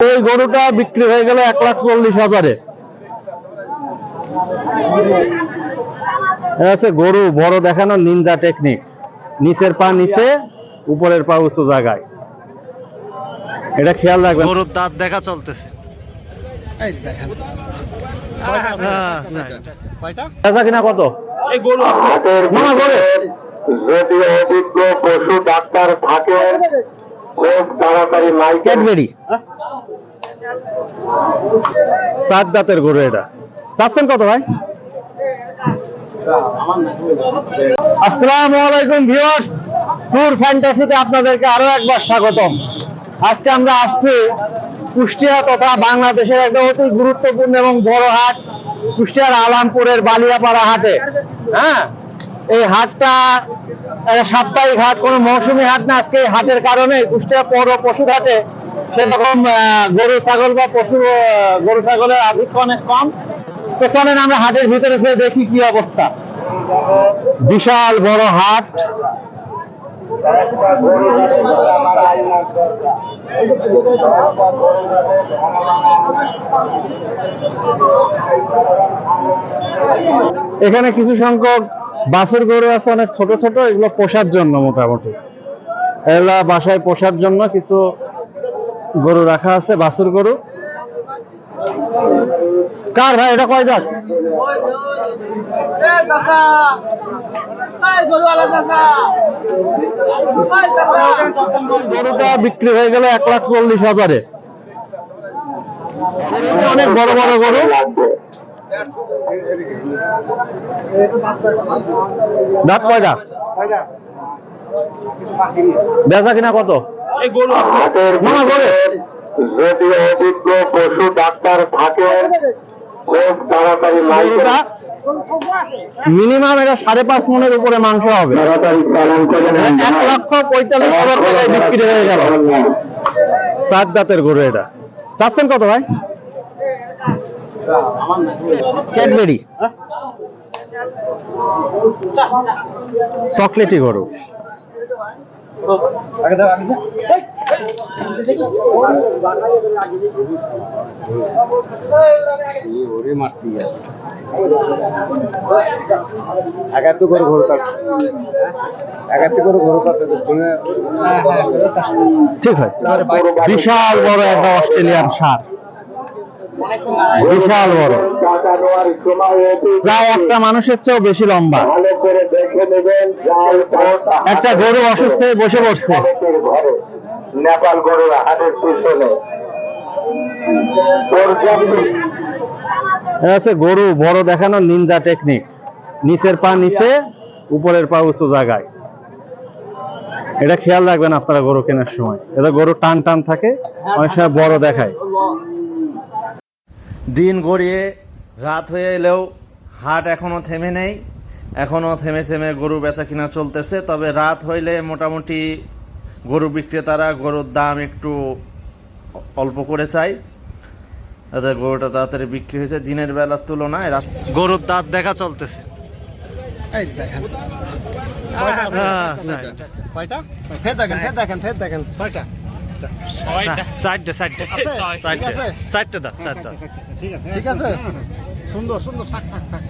এই গরুটা বিক্রি হয়ে গেল এক লাখ চল্লিশ হাজারে। হচ্ছে গরু বড় দেখানো নিনজা টেকনিক। নিচের পা নিচে উপরের পা উঁচু জায়গায়। এটা খেয়াল রাখবেন। গরুর দাঁত দেখা চলতেছে। এই দেখেন। কয়টা বেচা কিনা কত? যদি অভিজ্ঞ পশু ডাক্তার থাকে খুব তাড়াতাড়ি মাইকে ক্যাডবেরি। সাত দাঁতের গরু এটা। চাচ্ছেন কত ভাই? আসসালামু আলাইকুম ভিউয়ার্স। ট্যুর ফ্যান্টাসিতে আপনাদেরকে আরও একবার স্বাগতম। আজকে আমরা আসছি কুষ্টিয়া তথা বাংলাদেশের একটা অতি গুরুত্বপূর্ণ এবং বড় হাট, কুষ্টিয়ার আলামপুরের বালিয়াপাড়া হাটে। হ্যাঁ? এই হাটটা সাপ্তাহিক হাট, কোনো মৌসুমী হাট না। আজকে হাটের কারণে কুষ্টিয়া পৌর পশু হাটে সেরকম গরু, ছাগল বা পশু গরু, ছাগলের আধিক্য অনেক কম। তো চলেন আমরা হাটের ভিতরে যেয়ে দেখি কি অবস্থা। বিশাল বড় হাট। এখানে কিছু সংখ্যক বাছুর গরু আছে, অনেক ছোট ছোট, এগুলো পোষার জন্য মোটামুটি। এগুলা বাসায় পোষার জন্য কিছু গরু রাখা আছে বাছুর গরু। কার ভাই এটা কয় দাঁত? গরুটা বিক্রি হয়ে গেল এক লাখ চল্লিশ হাজারে। অনেক বড় বড় গরু। দাঁত কয়টা বেচা কিনা কত? যদি অভিজ্ঞ পশু ডাক্তার থাকে খুব তাড়াতাড়ি মাইকে মিনিমাম এটা সাড়ে পাঁচ মনের উপরে মাংস হবে। এক লক্ষ পঁয়তাল্লিশ হাজার টাকায় বিক্রি হয়ে গেল। সাত দাঁতের গরু এটা। চাচ্ছেন কত ভাই? ক্যাডবেরি। চকলেটি গরু। একাত্তর করে ঘুরে কাটছে একাত্তর করে ঘুরে কাটছে ঠিক আছে। বিশাল বড় একটা অস্ট্রেলিয়ান সার। বিশাল বড়। প্রায় একটা মানুষের চেয়েও বেশি লম্বা। একটা গরু অসুস্থ হয়ে বসে নেপাল গরুর হাটের পিছনে। হচ্ছে গরু বড় দেখানো নিনজা টেকনিক। নিচের পা নিচে উপরের পা উঁচু জায়গায়। এটা খেয়াল রাখবেন আপনারা গরু কেনার সময়। এটা গরু টান টান থাকে অনেক সময় বড় দেখায়। দিন গড়িয়ে রাত হয়ে এলেও হাট এখনও থেমে নেই এখনও থেমে থেমে গরু বেচা কিনা চলতেছে তবে রাত হইলে মোটামুটি গরু বিক্রেতারা গরুর দাম একটু অল্প করে চাই যাতে গরুটা তাড়াতাড়ি বিক্রি হয়েছে দিনের বেলার তুলনায় রাত গরুর দাঁত দেখা চলতেছে। এই দেখেন। কয়টা ফের দেখেন ফের দেখেন ফের দেখেন। ছয়টা চারটে সাইডটা আছে? ঠিক আছে? সাইডটা দাঁত চার ঠিক আছে সুন্দর সুন্দর থাক থাক থাক।